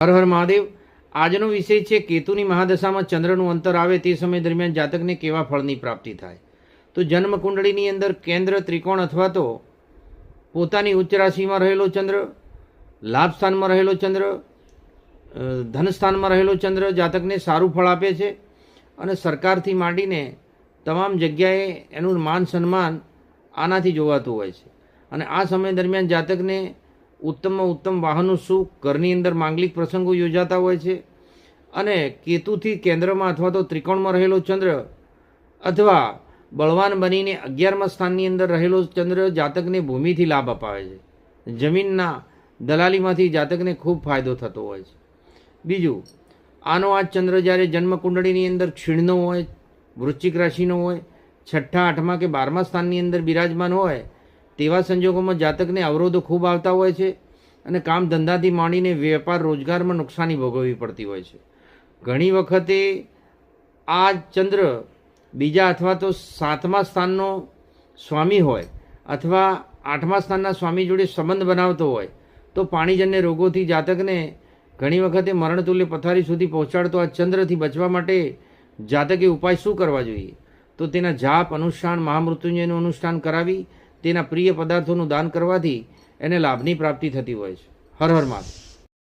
હર હર મહાદેવ. આજનો વિષય છે કેતુની મહાદશામાં ચંદ્રનું અંતર આવે તે સમય દરમિયાન જાતકને કેવા ફળની પ્રાપ્તિ થાય? તો જન્મ કુંડળીની અંદર કેન્દ્ર ત્રિકોણ અથવા તો પોતાની ઉચ્ચ રાશિમાં રહેલો ચંદ્ર, લાભ સ્થાનમાં રહેલો ચંદ્ર ધન સ્થાનમાં રહેલો ચંદ્ર જાતકને સારું ફળ આપે છે અને સરકારથી માંડીને તમામ જગ્યાએ એનું માન સન્માન આનાથી જોવાતું હોય છે. અને આ સમય દરમિયાન જાતકને ઉત્તમમાં ઉત્તમ વાહનો સુખ ઘરની અંદર માંગલિક પ્રસંગો યોજાતા હોય છે? અને કેતુથી કેન્દ્રમાં અથવા તો ત્રિકોણમાં રહેલો ચંદ્ર અથવા બળવાન બનીને અગિયારમા સ્થાનની અંદર રહેલો ચંદ્ર જાતકને ભૂમિથી લાભ અપાવે છે. જમીનના દલાલીમાંથી જાતકને ખૂબ ફાયદો થતો હોય છે. બીજું, આનો આ ચંદ્ર જ્યારે જન્મકુંડળીની અંદર ક્ષીણનો હોય, વૃશ્ચિક રાશિનો હોય, છઠ્ઠા, આઠમા કે બારમા સ્થાનની અંદર બિરાજમાન હોય તેવા સંજોગોમાં જાતકને અવરોધો ખૂબ આવતા હોય છે અને કામ ધંધાથી માંડીને વેપાર રોજગારમાં નુકસાની ભોગવવી પડતી હોય છે. ઘણી વખતે આ ચંદ્ર બીજા અથવા તો સાતમા સ્થાનનો સ્વામી હોય અથવા આઠમા સ્થાનના સ્વામી જોડે સંબંધ બનાવતો હોય તો પાણીજન્ય રોગોથી જાતકને ઘણી વખતે મરણતુલ્ય પથારી સુધી પહોંચાડતો આ ચંદ્રથી બચવા માટે જાતકે ઉપાય શું કરવા જોઈએ? તો તેના જાપ, અનુષ્ઠાન, મહામૃત્યુંજયનું અનુષ્ઠાન કરાવી તેના પ્રિય પદાર્થોનું દાન કરવાથી એને લાભની પ્રાપ્તિ થતી હોય છે. હર હર મહાદેવ.